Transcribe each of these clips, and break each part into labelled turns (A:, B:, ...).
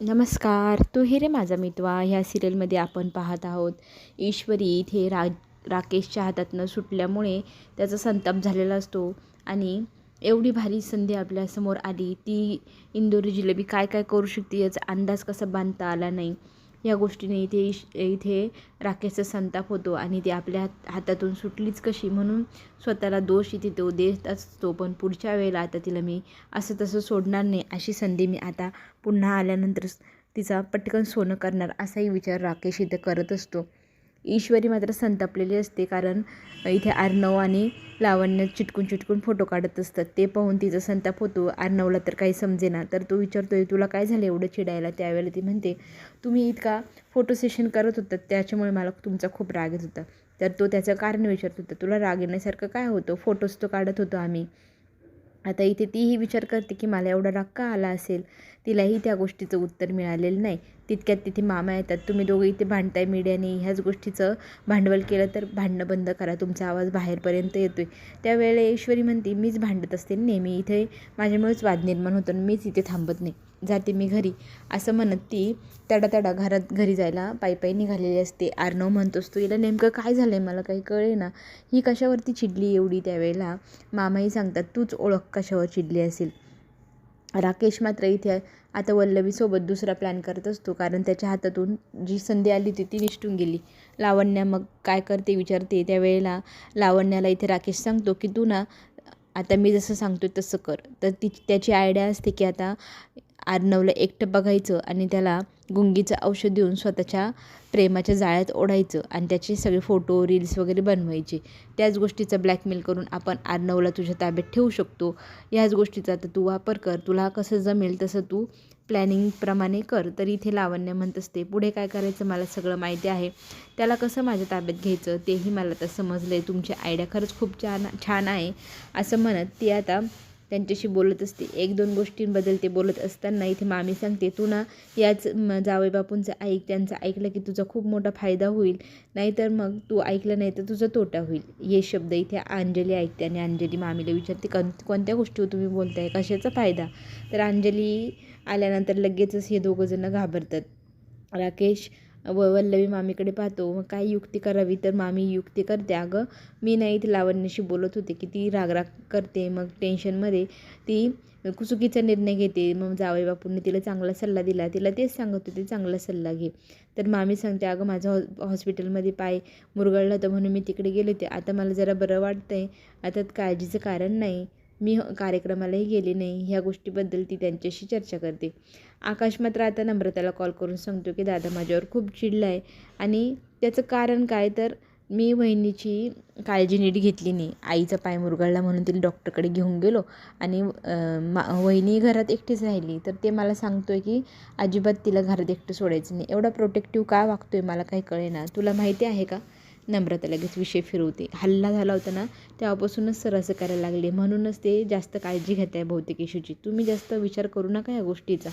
A: नमस्कार तू हे रे माझा मितवा. ह्या सिरियलमध्ये आपण पाहत आहोत ईश्वरी इथे रा राकेशच्या हातातनं सुटल्यामुळे त्याचा संताप झालेला असतो आणि एवढी भारी संधी आपल्यासमोर आली. ती इंदोरी जिलेबी काय काय करू शकते याचा अंदाज कसा बांधता आला नाही. या गोष्टीने इथे इश इथे राकेशचा संताप होतो आणि ती आपल्या हात हातातून सुटलीच कशी? म्हणून स्वतःला दोष इथे तो देत असतो. पण पुढच्या वेळेला आता तिला मी असं तसं सोडणार नाही अशी संधी मी आता पुन्हा आल्यानंतर तिचा पटकन सोनं करणार असाही विचार राकेश इथं करत असतो. ईश्वरी मात्र संतापलेली असते कारण इथे अर्णव आणि लावण्य चिटकून चिटकून फोटो काढत असतात. ते पाहून तिचा संताप होतो. अर्णवला तर काही समजेना. तर तो विचारतोय तुला काय झालं एवढं चिडायला? त्यावेळेला ती म्हणते तुम्ही इतका फोटो सेशन करत होतात त्याच्यामुळे मला तुमचा खूप राग येत होता. तर तो त्याचं कारण विचारत होता तुला राग येण्यासारखं काय होतं? फोटोज तो काढत होतो आम्ही. आता इथे तीही विचार करते की मला एवढा राग का आला असेल? तिलाही त्या गोष्टीचं उत्तर मिळालेलं नाही. तितक्यात तिथे मामा येतात. तुम्ही दोघं इथे भांडताय मीडियाने. ह्याच गोष्टीचं भांडवल केलं तर भांडणं बंद करा. तुमचा आवाज बाहेरपर्यंत येतो आहे त्यावेळेला ईश्वरी म्हणते मीच भांडत असते. नेहमी इथे माझ्यामुळेच वाद निर्माण होतो आणि मीच इथे थांबत नाही. जाते मी घरी. असं म्हणत ती तडा तडा घरात घरी जायला पायी निघालेली असते. आर्नव म्हणतोस तू हिला नेमकं काय झालं आहे मला काही कळे ना ही कशावरती चिडली एवढी त्यावेळेला? मामाही सांगतात तूच ओळख कशावर चिडली असेल. राकेश मात्र इथे आता वल्लवीसोबत दुसरा प्लॅन करत असतो कारण त्याच्या हातातून जी संधी आली होती ती निष्ठून गेली. लावण्या मग काय करते विचारते त्यावेळेला लावण्याला इथे राकेश सांगतो की तू ना आता मी जसं सांगतो तसं कर. तर ती त्याची आयडिया असते की आता अर्णवला एकटं बघायचं आणि त्याला गुंगीचं औषध देऊन स्वतःच्या प्रेमाच्या जाळ्यात ओढायचं आणि त्याचे सगळे फोटो रील्स वगैरे बनवायचे. त्याच गोष्टीचा ब्लॅकमेल करून आपण आर्नवला तुझ्या ताब्यात ठेवू शकतो. ह्याच गोष्टीचा आता तू वापर कर. तुला कसं जमेल तसं तू प्लॅनिंगप्रमाणे कर. तर इथे लावण्य म्हणत असते पुढे काय करायचं? मला सगळं माहिती आहे. त्याला कसं माझ्या ताब्यात घ्यायचं? तेही मला तर समजलं आहे तुमची आयडिया खरंच खूप छान छान आहे. असं म्हणत ती आता त्यांच्याशी बोलत असते. एक दोन गोष्टींबद्दल ते बोलत असताना इथे मामी सांगते तू ना याच म जावई बापूंचं ऐक त्यांचं ऐकलं की तुझा खूप मोठा फायदा होईल. नाहीतर मग तू ऐकलं नाही तर तुझा तोटा होईल. हे शब्द इथे अंजली ऐकते आणि अंजली मामीला विचारते कन कोणत्या गोष्टीवर तुम्ही बोलताय? कशाचा फायदा? तर अंजली आल्यानंतर लगेचच हे दोघंजणं घाबरतात. राकेश व वल्लवी मामीकडे पाहतो. मग काय युक्ती करावी? तर मामी युक्ती करते. अगं मी नाही ती लावण्याशी बोलत होते की ती रागराग करते. मग टेन्शनमध्ये ती चुकीचा निर्णय घेते. मग जावई बापूंनी तिला चांगला सल्ला दिला. तिला तेच सांगत होते चांगला सल्ला घे. तर मामी सांगते अगं माझं हॉ हॉस्पिटलमध्ये पाय मुरगळला होतं म्हणून मी तिकडे गेले होते. आता मला जरा बरं वाटतं आहे आता काळजीचं कारण नाही. मी कार्यक्रमालाही गेले नाही. ह्या गोष्टीबद्दल ती त्यांच्याशी चर्चा करते. आकाश मात्र आता नम्रताला कॉल करून सांगतो की दादा माझ्यावर खूप चिडला आहे आणि त्याचं कारण काय? तर मी वहिनीची काळजी नीट घेतली नाही. आईचा पाय मुरगळला म्हणून तिला डॉक्टरकडे घेऊन गेलो आणि मा वहिनी घरात एकटीच राहिली. तर ते मला सांगतो आहे की अजिबात तिला घरात एकटं सोडायचं नाही. एवढा प्रोटेक्टिव्ह का वागतो आहे मला काही कळेना. तुला माहिती आहे का? नम्रता लगेच विषय फिरवते. हल्ला झाला होता ना तेव्हापासूनच सर असं करायला लागले. म्हणूनच ते जास्त काळजी घेत आहे बहुतेक इशूची. तुम्ही जास्त विचार करू नका या गोष्टीचा.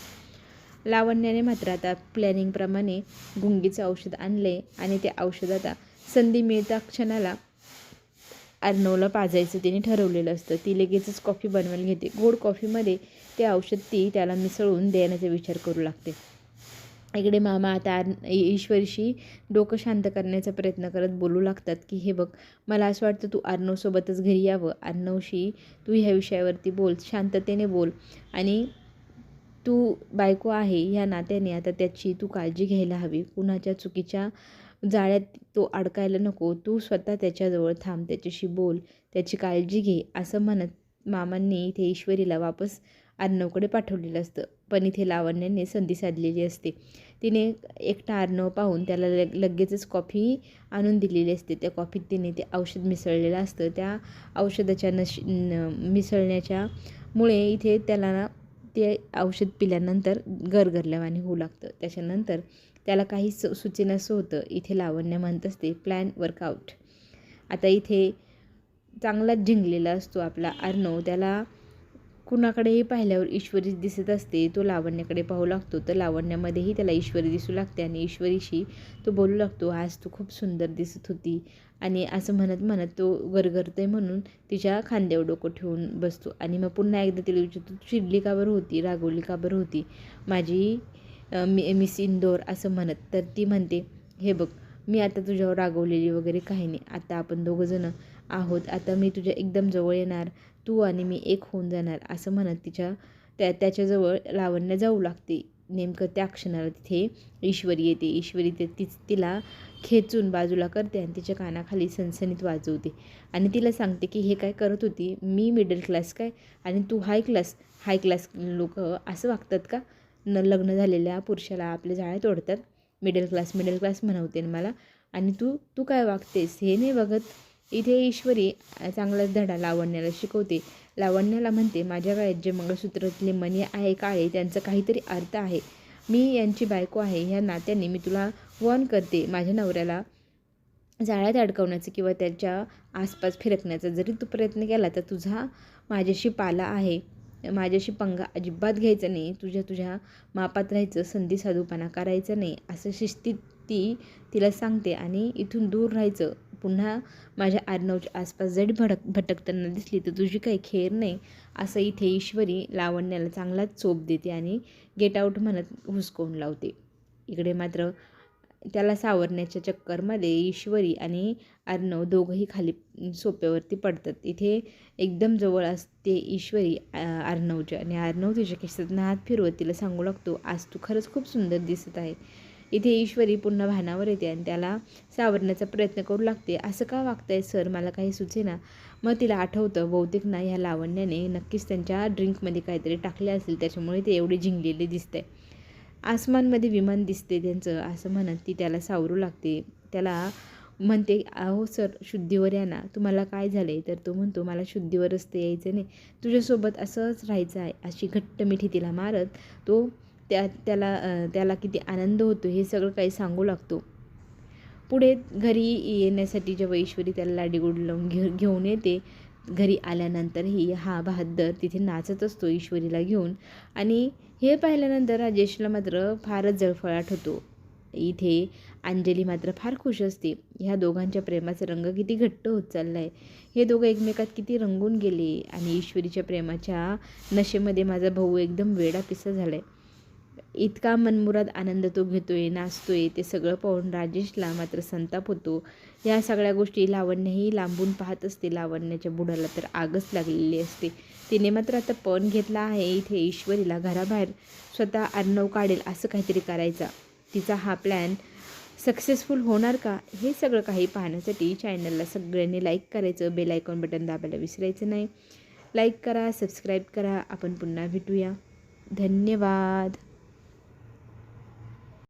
A: लावण्याने मात्र आता प्लॅनिंगप्रमाणे गुंगीचं औषध आणले आणि ते औषध आता संधी मिळता क्षणाला अर्णवला पाजायचं तिने ठरवलेलं असतं. ती लगेचच कॉफी बनवायला घेते. गोड कॉफीमध्ये ते औषध ती त्याला मिसळून देण्याचा विचार करू लागते. इकडे मामा आता ईश्वरीशी डोकं शांत करण्याचा प्रयत्न करत बोलू लागतात की हे बघ मला असं वाटतं तू अर्णवसोबतच घरी यावं. अर्णवशी तू ह्या विषयावरती बोल शांततेने बोल. आणि तू बायको आहे ह्या नात्याने आता त्याची तू काळजी घ्यायला हवी. कुणाच्या चुकीच्या जाळ्यात तो अडकायला नको. तू स्वतः त्याच्याजवळ थांब त्याच्याशी बोल त्याची काळजी घे असं म्हणत मामांनी इथे ईश्वरीला वापस अर्णवकडे पाठवलेलं असतं. पण इथे लावण्याने संधी साधलेली असते. तिने एकटा अर्णव पाहून त्याला लग लगेचच कॉफी आणून दिलेली असते. त्या कॉफीत तिने ते औषध मिसळलेलं असतं. त्या औषधाच्या नश न मिसळण्याच्या मुळे इथे त्याला ना ते औषध पिल्यानंतर गरगरल्यावानी होऊ लागतं. त्याच्यानंतर त्याला काही सु सुचेनासं होतं. इथे लावण्य म्हणत असते प्लॅन वर्कआउट. आता इथे चांगलाच जिंकलेला असतो आपला अर्णव त्याला कुणाकडेही पाहिल्यावर ईश्वरी दिसत असते तो लावण्याकडे पाहू लागतो. तर लावण्यामध्येही त्याला ईश्वरी दिसू लागते आणि ईश्वरीशी तो बोलू लागतो आज तू खूप सुंदर दिसत होती. आणि असं म्हणत म्हणत तो गरगरते म्हणून तिच्या खांद्यावर डोकं ठेवून बसतो. आणि मग पुन्हा एकदा तिला विचारतो तू चिडली का बरं होती? रागवली का बरं होती? माझी मी मि मिस इंदोर असं म्हणत. तर ती म्हणते हे बघ मी आता तुझ्यावर रागवलेली वगैरे काही नाही. आता आपण दोघंजणं आहोत. आता मी तुझ्या एकदम जवळ येणार. तू आणि मी एक होऊन जाणार असं म्हणत तिच्या त्या त्याच्याजवळ लावण्य जाऊ लागते. नेमकं त्या क्षणाला तिथे ईश्वरी येते. ईश्वरी ते तीच तिला खेचून बाजूला करते आणि तिच्या कानाखाली सनसनीत वाजवते. आणि तिला सांगते की हे काय करत होती? मी मिडल क्लास काय? आणि तू हाय क्लास हाय क्लास लोक असं वागतात का? न लग्न झालेल्या पुरुषाला आपले जाळे तोडतात. मिडल क्लास मिडल क्लास म्हणवते मला. आणि तू तू काय वागतेस? हे नाही बघत? इथे ईश्वरी चांगलाच धडा लावण्याला शिकवते. लावण्याला म्हणते माझ्या गळ्यात जे मंगळसूत्रातले मणी आहे काळे त्यांचा काहीतरी अर्थ आहे. मी यांची बायको आहे. ह्या नात्याने मी तुला वॉर्न करते. माझ्या नवऱ्याला जाळ्यात अडकवण्याचं किंवा त्याच्या आसपास फिरकण्याचा जरी तू प्रयत्न केला तर तुझा माझ्याशी पाला आहे. माझ्याशी पंगा अजिबात घ्यायचा नाही. तुझ्या तुझ्या मापात राहायचं संधी साधूपणा करायचा नाही. असं शिस्तीत ती तिला सांगते आणि इथून दूर राहायचं. पुन्हा माझ्या आर्नवच्या आसपास जरी भडक भटकताना दिसली तर तुझी काही खेर नाही असं इथे ईश्वरी लावण्याला चांगलाच चोप देते आणि गेट आऊट म्हणत हुसकवून लावते. इकडे मात्र त्याला सावरण्याच्या चक्करमध्ये ईश्वरी आणि अर्णव दोघंही खाली सोप्यावरती पडतात. इथे एकदम जवळ असते ईश्वरी अर्णवच्या आणि अर्णव तिच्या केसातनं हात फिरवत तिला सांगू लागतो आज तू खरंच खूप सुंदर दिसत आहे. इथे ईश्वरी पुन्हा भानावर येते आणि त्याला सावरण्याचा प्रयत्न करू लागते. असं का वागताय सर? मला काही सुचेना. मग तिला आठवतं बहुतेक ना ह्या लावण्याने नक्कीच त्यांच्या ड्रिंकमध्ये काहीतरी टाकले असेल. त्याच्यामुळे ते एवढे झिंगलेले दिसते आसमानमध्ये विमान दिसते त्यांचं असं म्हणत ती त्याला सावरू लागते. त्याला म्हणते अहो सर शुद्धीवर या ना. तुम्हाला काय झालं आहे तर तो म्हणतो मला शुद्धीवरच ते यायचं नाही. तुझ्यासोबत असंच राहायचं आहे. अशी घट्ट मिठी तिला मारत तो त्या त्याला त्याला किती आनंद होतो हे सगळं काही सांगू लागतो. पुढे घरी येण्यासाठी जेव्हा ईश्वरी त्याला लाडीगोड लावून घे घेऊन येते घरी आल्यानंतरही हा बहादर तिथे नाचत असतो ईश्वरीला घेऊन. आणि हे पाहिल्यानंतर राजेशला मात्र फारच जळफळाट होतो. इथे अंजली मात्र फार खुश असते. ह्या दोघांच्या प्रेमाचा रंग किती घट्ट होत चालला आहे हे दोघं एकमेकात किती रंगून गेले आणि ईश्वरीच्या प्रेमाच्या नशेमध्ये माझा भाऊ एकदम वेडा पिसा झाला आहे इतका मनमुराद आनंद तो घेतोय नाचतोय ते सगळं पाहून राजेशला मात्र संताप होतो. या सगळ्या गोष्टी लावण्याही लांबून पाहत असते. लावण्याच्या बुडाला तर आगच लागलेली असते. तिने मात्र आता पण घेतला आहे. इथे ईश्वरीला घराबाहेर स्वतः अर्णव काढेल असं काहीतरी करायचा. तिचा हा प्लॅन सक्सेसफुल होणार का? हे सगळं काही पाहण्यासाठी चॅनलला सगळ्यांनी लाईक करायचं. बेल आयकॉन बटन दाबायला विसरायचं नाही. लाईक करा सबस्क्राईब करा. आपण पुन्हा भेटूया. धन्यवाद.